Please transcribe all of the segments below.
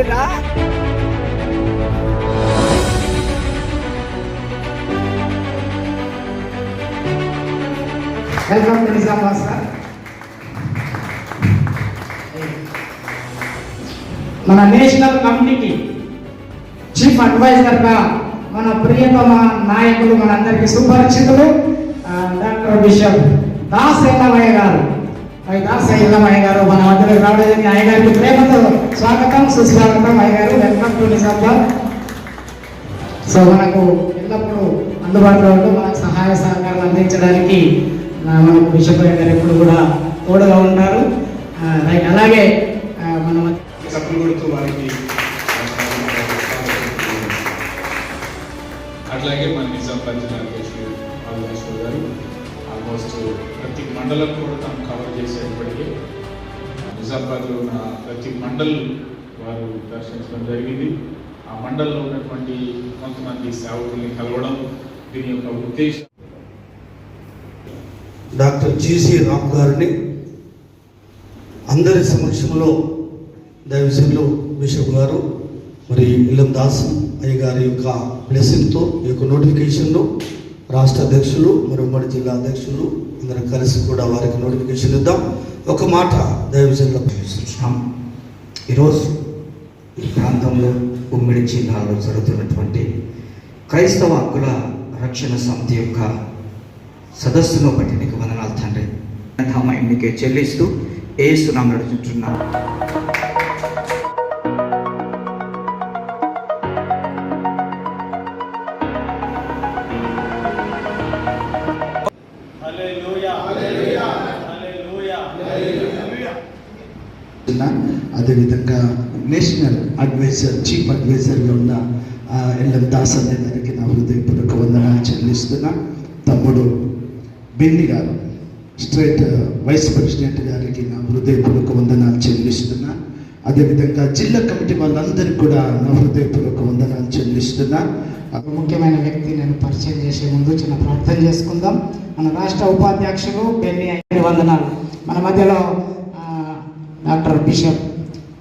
లేరా? Welcome to Nizamabad sir మన national కమిటీకి చీఫ్ అడ్వైజర్గా మన ప్రియతమ నాయకులు మనందరికీ సుపరిచితులు డాక్టర్ బిషప్ దాస్ ఎల్లమయ్య గారు. దాస్ ఎల్లమయ్య గారు మన మధ్యలోకి రావడం జరిగింది. ఆయన గారికి ప్రేమతో స్వాగతం సుస్వాగతం అయ్యారు వెల్కమ్ టు నిజామాబాద్ సో మనకు ఎల్లప్పుడూ అందుబాటులో ఉంటూ మనకు సహాయ సహకారాలు అందించడానికి మనకు బిషప్ గారు ఎప్పుడు కూడా తోడుగా ఉంటారు. అలాగే మన వారికి అట్లాగే మన నిజామాబాద్ జిల్లా అధ్యక్షుడు గారు ఆల్మోస్ట్ ప్రతి మండలం కూడా తను కవర్ చేసేటప్పటికీ నిజామాబాద్లో ఉన్న ప్రతి మండల్ వారు దర్శించడం జరిగింది. ఆ మండల్లో ఉన్నటువంటి కొంతమంది సేవకుల్ని కలవడం దీని యొక్క ఉద్దేశం. డాక్టర్ జీసీ రామ్ గారిని అందరి సమక్షంలో దైవజనులు బిషప్ గారు మరి ఇల్లం దాస్ అయ్య గారి యొక్క బ్లెస్సింగ్తో ఈ యొక్క నోటిఫికేషన్ను రాష్ట్ర అధ్యక్షులు మరి ఉమ్మడి జిల్లా అధ్యక్షులు అందరం కలిసి కూడా వారికి నోటిఫికేషన్ ఇద్దాం. ఒక మాట దైవజనుల చూస్తున్నాం ఈరోజు ఈ ప్రాంతంలో ఉమ్మడి జిల్లాలో జరుగుతున్నటువంటి క్రైస్తవ హక్కుల రక్షణ సమితి యొక్క సదస్సును బట్టి నీకు వందనాలు తండ్రి. ధామ ఎన్నికే చెల్లిస్తూ ఏసునాం నడుచుంటున్నాను అదేవిధంగా నేషనల్ అడ్వైజర్ చీఫ్ అడ్వైజర్గా ఉన్న ఎల్ఎం దాస్ అనే గారికి నా హృదయపూర్వక వందనాలు చెల్లిస్తున్నా. తమ్ముడు బెన్ని గారు స్టేట్ వైస్ ప్రెసిడెంట్ గారికి నా హృదయపూర్వక వందనాలు చెల్లిస్తున్నా. అదేవిధంగా జిల్లా కమిటీ వాళ్ళందరికీ కూడా నా హృదయపూర్వక వందనాలు చెల్లిస్తున్నా. ఒక ముఖ్యమైన వ్యక్తి నేను పరిచయం చేసే ముందు చిన్న ప్రార్థన చేసుకుందాం. మన రాష్ట్ర ఉపాధ్యక్షులు బెన్ని ఐదు వందనాలు. మన మధ్యలో doctor bishop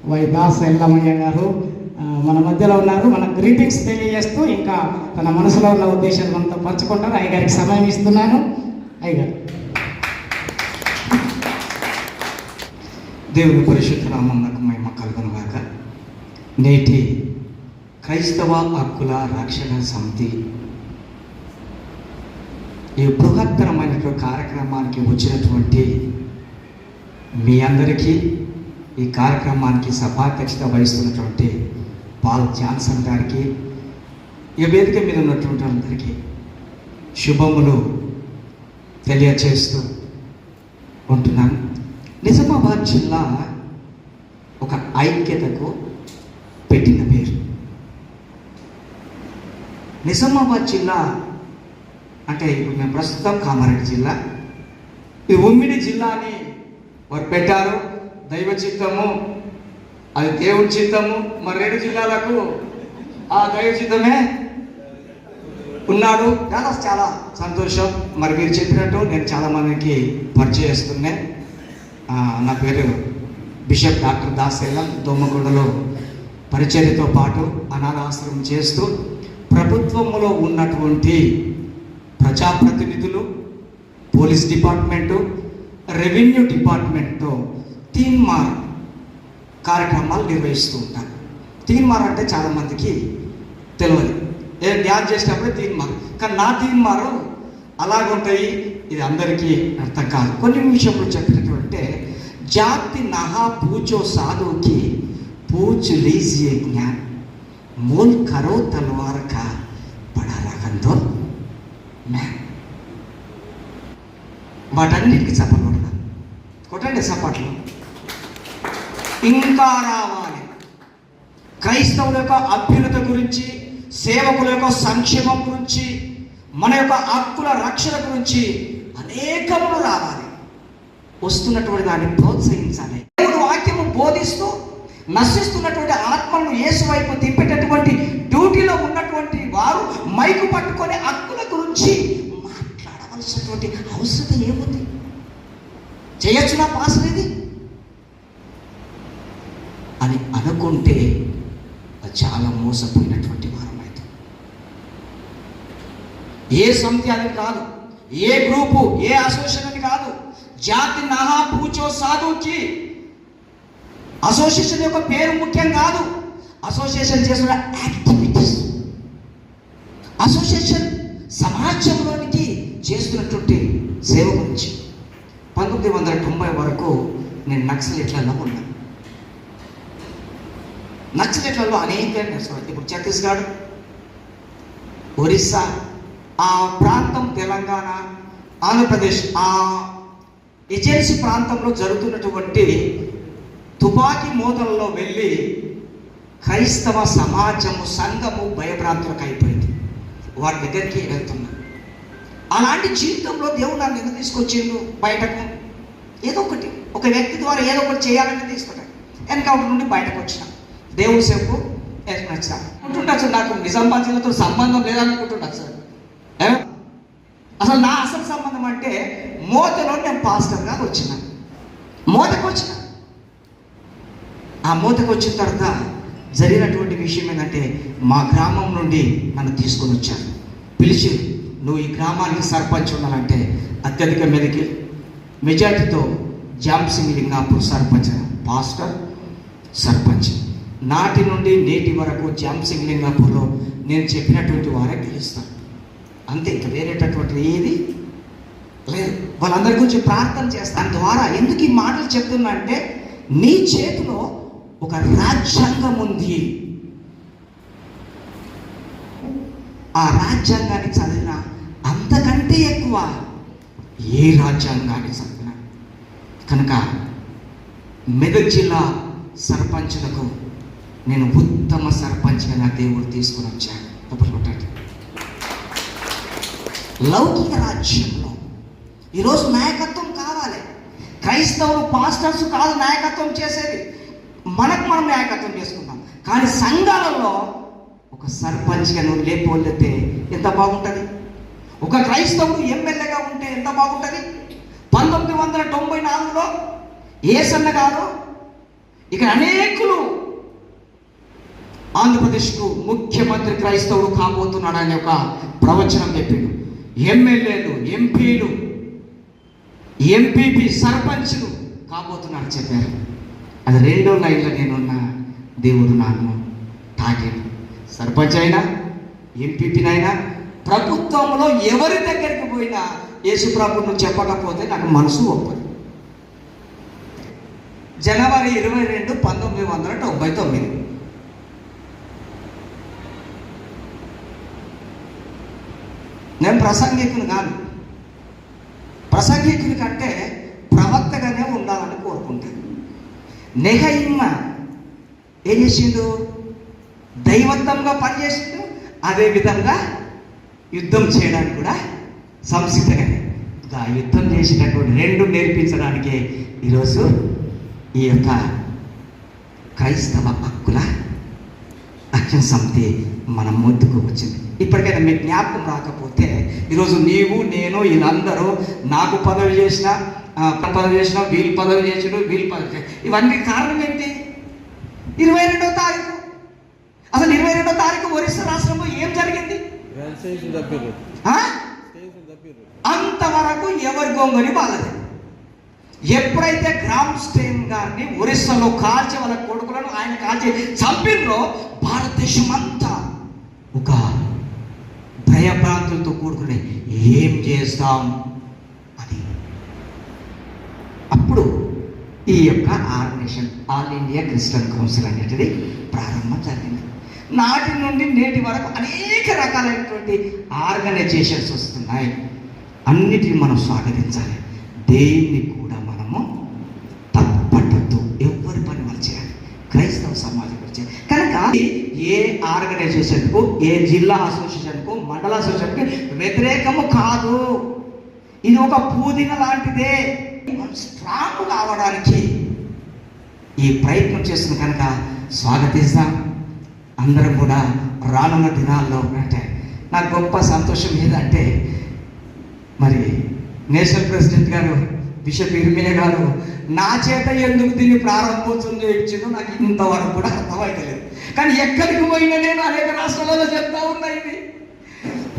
Y Das Yellamayya garu మన మధ్యలో ఉన్నారు. మన గ్రీటింగ్స్ తెలియజేస్తూ ఇంకా తన మనసులో ఉన్న ఉద్దేశాలు మనతో పంచుకుంటారు. అయ్యగారికి సమయం ఇస్తున్నాను. అయ్యగారు. దేవుని పరిశుద్ధ నామన్నకు మహిమ కలుగునుగాక. నేటి క్రైస్తవ హక్కుల రక్షణ సమితి ఈ బృహత్తరమైనటువంటి కార్యక్రమానికి వచ్చినటువంటి మీ అందరికీ ఈ కార్యక్రమానికి సభాధ్యక్షత వహిస్తున్నటువంటి పాల్ జాన్సన్ గారికి ఈ వేదిక మీద ఉన్నటువంటి అందరికీ శుభములు తెలియచేస్తూ ఉంటున్నాను. నిజామాబాద్ జిల్లా ఒక ఐక్యతకు పెట్టిన పేరు. నిజామాబాద్ జిల్లా అంటే ఇప్పుడు మేము ప్రస్తుతం కామారెడ్డి జిల్లా. ఈ ఉమ్మిడి జిల్లా అని వారు పెట్టారు. దైవ చిత్తము అది దేవుడి చిత్తము మరి రెండు జిల్లాలకు ఆ దైవ చిత్తమే ఉన్నాడు. చాలా చాలా సంతోషం. మరి మీరు చెప్పినట్టు నేను చాలా మందికి పరిచయం చేస్తున్నా. నా పేరు బిషప్ డాక్టర్ దాస్ దోమగూడలో పరిచర్యతో పాటు అనాథాశ్రమం చేస్తూ ప్రభుత్వంలో ఉన్నటువంటి ప్రజాప్రతినిధులు పోలీస్ డిపార్ట్మెంటు రెవెన్యూ డిపార్ట్మెంట్తో థీమ్ మార్ కార్యక్రమాలు నిర్వహిస్తూ ఉంటారు. తీన్మార్ అంటే చాలామందికి తెలియదు నేను ధ్యానం చేసినప్పుడే మార్ కానీ నా తీన్మారు అలాగుంటాయి ఇది అందరికీ అర్థం కాదు. కొన్ని నిమిషంలో చెప్పినటువంటి జాతి నహా పూచో సాధువుకి పూచ్ లీజియే జ్ఞాన్. మూల్ కరో తల్వారక బడా రకంతో మ్యాన్ వాటన్నిటికీ చెప్పబడదాం కొట్టండి సపాట్లు ఇంకా రావాలి క్రైస్తవుల యొక్క అభ్యున్నత గురించి సేవకుల యొక్క సంక్షేమం గురించి మన యొక్క హక్కుల రక్షణ గురించి అనేకములు రావాలి. వస్తున్నటువంటి దాన్ని ప్రోత్సహించాలి. దేవుడు వాక్యము బోధిస్తూ నశిస్తున్నటువంటి ఆత్మలను యేసు వైపు తిప్పేటటువంటి డ్యూటీలో ఉన్నటువంటి వారు మైకు పట్టుకొని హక్కుల గురించి మాట్లాడవలసినటువంటి అవసరం ఏముంది? చేయొచ్చునా పాస్ అని అనుకుంటే అది చాలా మోసపోయినటువంటి వారం అయితే. ఏ సమితి అని కాదు ఏ గ్రూపు ఏ అసోసియేషన్ అని కాదు జాతి నహా పూచో సాధుకి అసోసియేషన్ యొక్క పేరు ముఖ్యం కాదు అసోసియేషన్ చేసిన యాక్టివిటీస్. అసోసియేషన్ సమాజంలోనికి చేస్తున్నటువంటి సేవ గురించి పంతొమ్మిది వందల తొంభై వరకు నేను నక్సలెట్లలో ఉన్నాను. నక్సలెట్లలో అనేక నేర్చుకున్నాను. ఇప్పుడు ఛత్తీస్గఢ్ ఒరిస్సా ఆ ప్రాంతం తెలంగాణ ఆంధ్రప్రదేశ్ ఆ ఏజెన్సీ ప్రాంతంలో జరుగుతున్నటువంటి తుపాకీ మోతలలో వెళ్ళి క్రైస్తవ సమాజము సంఘము భయభ్రాంతులకు అయిపోయింది. వారి దగ్గరికి వెళ్తున్నా. అలాంటి జీవితంలో దేవుడు నన్ను ఎందుకు తీసుకొచ్చిండు బయటకు. ఏదో ఒకటి. ఒక వ్యక్తి ద్వారా ఏదో ఒకటి చేయాలని తీసుకుంటాను ఎన్కౌంటర్ నుండి బయటకు వచ్చినాను దేవుని సేపు వచ్చిన అనుకుంటుండొచ్చు నాకు నిజామాబాద్ జిల్లాతో సంబంధం లేదనుకుంటుండొచ్చు సార్. అసలు నా అసలు సంబంధం అంటే మోతలో నేను పాస్టర్గా వచ్చిన. మోతకు వచ్చిన. ఆ మోతకు వచ్చిన తర్వాత జరిగినటువంటి విషయం ఏంటంటే మా గ్రామం నుండి నన్ను తీసుకొని వచ్చారు. పిలిచి నువ్వు ఈ గ్రామానికి సర్పంచ్ ఉండాలంటే అత్యధిక మీదకి మెజార్టీతో జామ్సింగ్ లింగాపూర్ సర్పంచ్ పాస్టర్ సర్పంచ్. నాటి నుండి నేటి వరకు జామ్సింగ్ లింగాపూర్లో నేను చెప్పినటువంటి వారే గెలుస్తాను అంతే ఇంకా వేరేటటువంటి ఏది లేదు. వాళ్ళందరి గురించి ప్రార్థన చేస్తాను. ద్వారా ఎందుకు ఈ మాటలు చెప్తున్నా అంటే నీ చేతిలో ఒక రాజ్యాంగం ఉంది. ఆ రాజ్యాంగాన్ని చదివిన అంతకంటే ఎక్కువ ఏ రాజ్యాంగాన్ని చదివిన? కనుక మెదక్ జిల్లా సర్పంచులకు నేను ఉత్తమ సర్పంచ్గా నా దేవుడు తీసుకుని వచ్చాను తప్పులు లౌకిక రాజ్యంలో ఈరోజు నాయకత్వం కావాలి. క్రైస్తవులు పాస్టర్స్ కాదు నాయకత్వం చేసేది. మనకు మనం నాయకత్వం చేసుకుంటాం కానీ సంఘాలలో ఒక సర్పంచ్గా నువ్వు లేకపోతే ఎంత బాగుంటుంది? ఒక క్రైస్తవుడు ఎమ్మెల్యేగా ఉంటే ఎంత బాగుంటుంది? పంతొమ్మిది వందల తొంభై నాలుగులో ఏసన్న గారు ఇక్కడ అనేకులు ఆంధ్రప్రదేశ్కు ముఖ్యమంత్రి క్రైస్తవుడు కాబోతున్నాడు అనే ఒక ప్రవచనం చెప్పిండు. ఎమ్మెల్యేలు ఎంపీలు ఎంపీపీ సర్పంచ్లు కాబోతున్నాడు చెప్పారు. అది రెండో లైన్లో నేనున్న దేవుడు నన్ను తాకాడు. సర్పంచ్ అయినా ఎంపీపీనైనా ప్రభుత్వంలో ఎవరి దగ్గరికి పోయినా యేసుప్రభును చెప్పకపోతే నాకు మనసు ఒప్పదు. జనవరి ఇరవై రెండు పంతొమ్మిది వందల తొంభై తొమ్మిది. నేను ప్రసంగికుని కాదు. ప్రసంగికుని కంటే ప్రవక్తగానే ఉండాలని కోరుకుంటాను. నెహయిమ్మ ఏం చేసిండు? దైవత్వంగా పనిచేసిండు. అదే విధంగా యుద్ధం చేయడానికి కూడా సంసిద్ధగానే ఆ యుద్ధం చేసినటువంటి రెండు నేర్పించడానికే ఈరోజు ఈ యొక్క క్రైస్తవ హక్కుల అక్షర సమితి మన ముందుకు వచ్చింది. ఇప్పటికైనా మీ జ్ఞాపకం రాకపోతే ఈరోజు నీవు నేను వీళ్ళందరూ నాకు పదవి చేసిన పదవి చేసిన వీళ్ళు పదవి చేసిన వీళ్ళు పదవి ఇవన్నీ కారణం ఏంటి? ఇరవై రెండో తారీఖు. అసలు ఇరవై రెండో తారీఖు ఒరిస్సా రాష్ట్రంలో ఏం జరిగింది? అంతవరకు ఎవరి గొంగని బాలలేదు. ఎప్పుడైతే గ్రామ్ స్టేన్ గారిని ఒరిస్సాలో కాల్చి వాళ్ళ కొడుకులను ఆయన కాల్చి చంపినో భారతదేశం అంతా ఒక భయభ్రాంతులతో కూడుకుని ఏం చేస్తాం? అది. అప్పుడు ఈ యొక్క organisation all India Christian council అనేటిది ప్రారంభం జరిగింది. నాటి నుండి నేటి వరకు అనేక రకాలైనటువంటి ఆర్గనైజేషన్స్ వస్తున్నాయి. అన్నిటిని మనం స్వాగతించాలి. దేన్ని కూడా మనము తప్పట్టద్దు ఎవరి పని వాళ్ళు చేయాలి. క్రైస్తవ సమాజం గురించి కనుక ఏ ఆర్గనైజేషన్కు ఏ జిల్లా అసోసియేషన్కు మండల అసోసియేషన్కి వ్యతిరేకము కాదు. ఇది ఒక పూదిన లాంటిదే. మనం స్ట్రాంగ్ కావడానికి ఈ ప్రయత్నం చేస్తున్న కనుక స్వాగతిస్తాం. అందరం కూడా రానున్న దినాల్లో ఉన్నట్టే. నాకు గొప్ప సంతోషం ఏదంటే మరి నేషనల్ ప్రెసిడెంట్ గారు బిషప్ ఇర్మినే గారు నా చేత ఎందుకు దీన్ని ప్రారంభోత్సవం చేయించిందో నాకు ఇంతవరకు కూడా అర్థమైతలేదు. కానీ ఎక్కడికి పోయినా నేను అనేక రాష్ట్రాలలో చెప్తా ఉన్నా ఇది.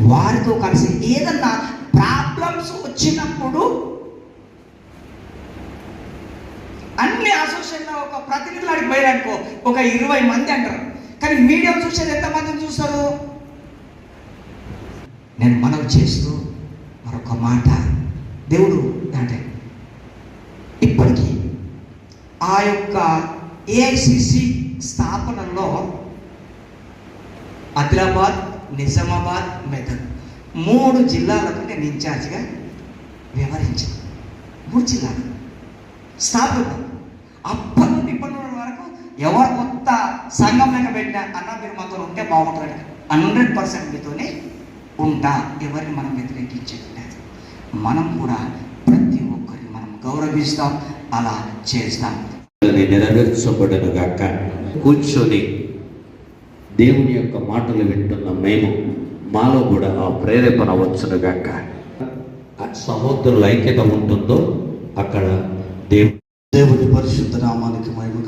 వారితో కలిసి ఏదన్నా ప్రాబ్లమ్స్ వచ్చినప్పుడు అన్ని అసోసియేషన్లో ఒక ప్రతినిధులు అడిగి పోయారనుకో ఒక ఇరవై మంది అంటారు. కానీ మీడియం చూసేది ఎంతమందిని చూస్తారు? నేను మనవి చేస్తూ మరొక మాట. దేవుడు అంటే ఇప్పటికీ ఆ యొక్క ఏఐసిసి స్థాపనలో ఆదిలాబాద్ నిజామాబాద్ మెదక్. మూడు జిల్లాలకు నేను ఇన్ఛార్జ్గా వ్యవహరించాను. మూడు జిల్లాలు. స్థాపన. అప్పటి నుండి ఇప్పటి నుండి వరకు ఎవరు కొత్త సంఘం లెక్క పెట్టినా అన్న మీరు మాతో ఉంటే బాగుంటుంది హండ్రెడ్ పర్సెంట్ మీతోనే ఉంటా. ఎవరిని మనం వ్యతిరేకించేది లేదు మనం కూడా ప్రతి ఒక్కరిని మనం గౌరవిస్తాం అలా చేస్తాం. అది నెరవేర్చబడను గాక. కూర్చొని దేవుని యొక్క మాటలు వింటున్న మేము మాలో కూడా ఆ ప్రేరేపణ వచ్చును గాక. ఆ ఐక్యత ఉంటుందో అక్కడ దేవుడు దేవుని పరిశుద్ధ నామానికి మహిమ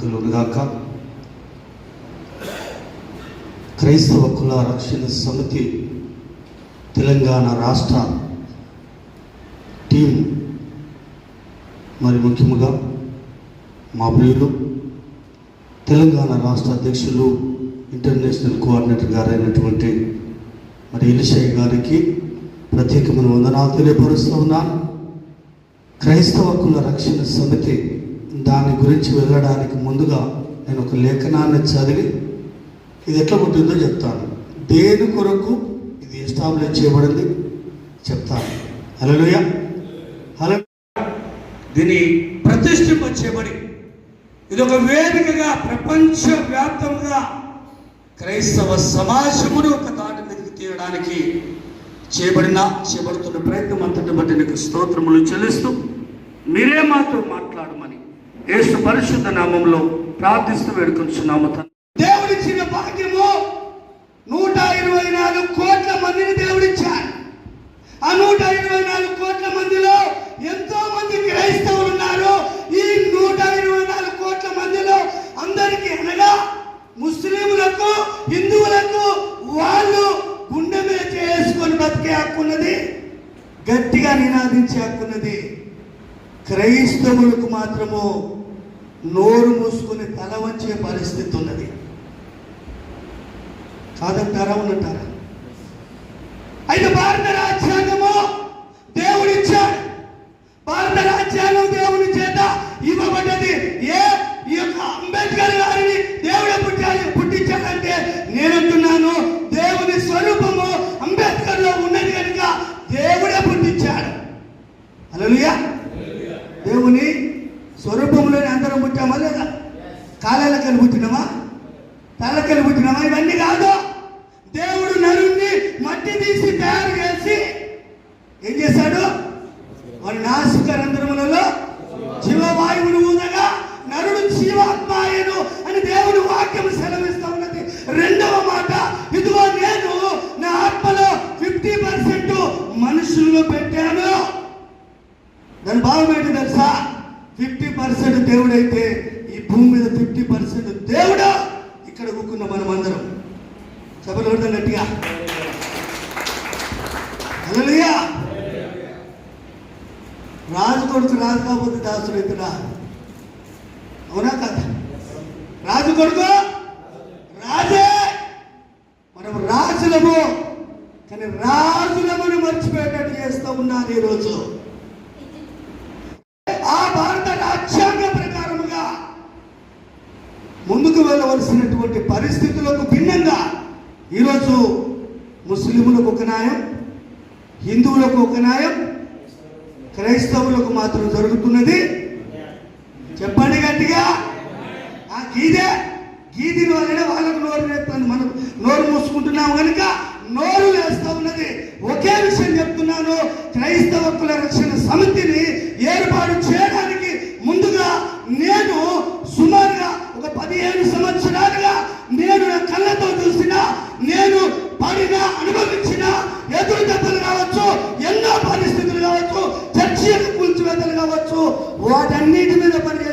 క్రైస్తవ కుల రక్షణ సమితి తెలంగాణ రాష్ట్ర టీం మరి ముఖ్యముగా మా ప్రియులు తెలంగాణ రాష్ట్ర అధ్యక్షులు ఇంటర్నేషనల్ కోఆర్డినేటర్ గారైనటువంటి మరి ఇలిషయ్య గారికి ప్రత్యేకమైన వందనాలు తెలియపరుస్తూ ఉన్నాను. క్రైస్తవ కుల రక్షణ సమితి దాని గురించి వెళ్ళడానికి ముందుగా నేను ఒక లేఖనాన్ని చదివి ఇది ఎట్లా ఉంటుందో చెప్తాను. దేని కొరకు ఇది ఎస్టాబ్లిష్ చేయబడింది చెప్తాను. హలోయ హలో దీని ప్రతిష్ఠింప చేయబడి ఇది ఒక వేదికగా ప్రపంచవ్యాప్తంగా క్రైస్తవ సమాజమును ఒక దాటి మీదకి తీయడానికి చేయబడిన చేయబడుతున్న ప్రయత్నం అంతటి బట్టి నీకు స్తోత్రములు చెల్లిస్తూ మీరే మాతో మాట్లాడమని యేసు పరిశుద్ధ నామంలో ప్రార్థిస్తూ వేడుకొంచున్నాము దేవుడిచ్చిన భాగ్యము నూట ఇరవై నాలుగు కోట్ల మందిని దేవుడిచ్చాడు. ఆ నూట ఇరవై నాలుగు కోట్ల మందిలో ఎంతో మంది క్రైస్తవులు అందరికీ అనగా ముస్లింలకు హిందువులకు వాళ్ళు గుండె మీద చేసుకొని బతికే హక్కున్నది గట్టిగా నినాదించే హక్కున్నది క్రైస్తవులకు మాత్రము నోరు మూసుకుని తల వంచే పరిస్థితి ఉన్నది. కాదంటారా ఉన్నంటారా అయితే భారత రాజ్యాంగము దేవుడిచ్చాడు. భారత రాజ్యాంగం దేవుని చేత ఇవ్వబడ్డది ఏ ఈ యొక్క అంబేద్కర్ గారిని దేవుడే పుట్టాలి పుట్టించాడంటే నేనంటున్నాను దేవుని స్వరూపము అంబేద్కర్లో ఉన్నది కనుక దేవుడే పుట్టించాడు హల్లెలూయా దేవుని స్వరూపంలోనే అందరం పుట్టామా లేదా కాలాలకెళ్ళి పుట్టినామా తలకెళ్ళి పుట్టినామా ఇవన్నీ కాదు దేవుడు నరుణ్ణి మట్టి తీసి తయారు చేసి ఏం చేశాడు వారి నాసిక రంధ్రములలో జీవవాయువును ఊదగా నరుడు జీవాత్మాయను అని దేవుని వాక్యం సెలవిస్తా ఉన్నది రెండవ మాట ఇదిగో నేను నా ఆత్మలో ఫిఫ్టీ పర్సెంట్ మనుషుల్లో పెట్టాను. దాని భావం ఏంటి తెలుసా? ఫిఫ్టీ పర్సెంట్ దేవుడైతే ఈ భూమి మీద ఫిఫ్టీ పర్సెంట్ దేవుడు ఇక్కడ కూకున్న మనం అందరం చెప్పలు కొడతాం గట్టిగా హల్లెలూయా రాజు కొడుకు రాజు కాకపోతే దాసుడు అవుతున్నా అవునా కదా రాజు కొడుకు రాజే మనం రాజులము కానీ రాజులమును మర్చిపోయేటట్టు చేస్తూ ఉన్నారు ఈరోజు ఆ భారత రాజ్యాంగ ప్రకారముగా ముందుకు వెళ్ళవలసినటువంటి పరిస్థితులకు భిన్నంగా ఈరోజు ముస్లింలకు ఒక న్యాయం హిందువులకు ఒక న్యాయం క్రైస్తవులకు మాత్రం జరుగుతున్నది. చెప్పండి గట్టిగా. ఆ గీదే గీది వల్లనే వాళ్ళకు నోరు వేస్తాను మనం నోరు మూసుకుంటున్నాం కనుక నోరు వేస్తా ఉన్నది. ఒకే విషయం చెప్తున్నాను. క్రైస్తవ రక్షణ సమితిని ఏర్పాటు చేయడానికి ముందుగా నేను సుమారుగా ఒక పదిహేను సంవత్సరాలుగా నేను నా కళ్ళతో చూసిన నేను పడిన అనుభవించిన ఎదురు దెబ్బలు కావచ్చు ఎన్నో పరిస్థితులు కావచ్చు చర్చలు కూల్చివేతలు కావచ్చు వాటన్నిటి మీద పనిచేసిన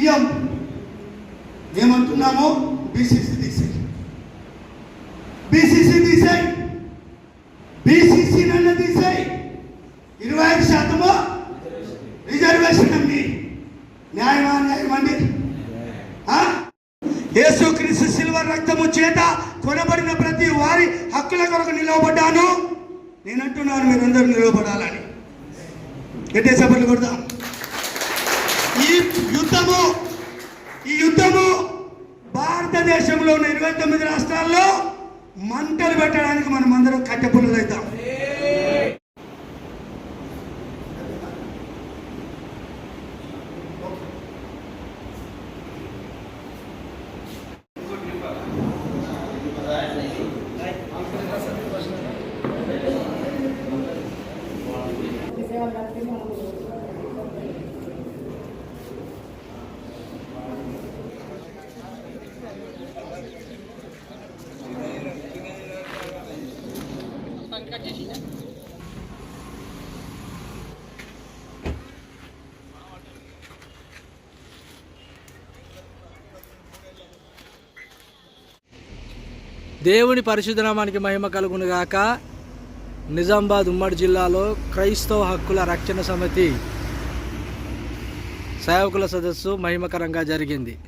ఇయం ఏమంటున్నాము బీసీసీ తీసే బీసీసీ తీసే బీసీసీ నన్ను తీసేయి. ఇరవై ఐదు శాతము రిజర్వేషన్ అండి న్యాయమా న్యాయం అండి? యేసుక్రీస్తు సిల్వర్ రక్తము చేత కొనబడిన ప్రతి వారి హక్కుల కొరకు నిలవబడ్డాను. నేనంటున్నాను మీరందరూ నిలవబడాలని. ఎట్టే సభలు కొడదాం. దేవుని పరిశుధనామానికి మహిమ కలుగునుగాక. నిజామాబాద్ ఉమ్మడి జిల్లాలో క్రైస్తవ హక్కుల రక్షణ సమితి సేవకుల సదస్సు మహిమకరంగా జరిగింది.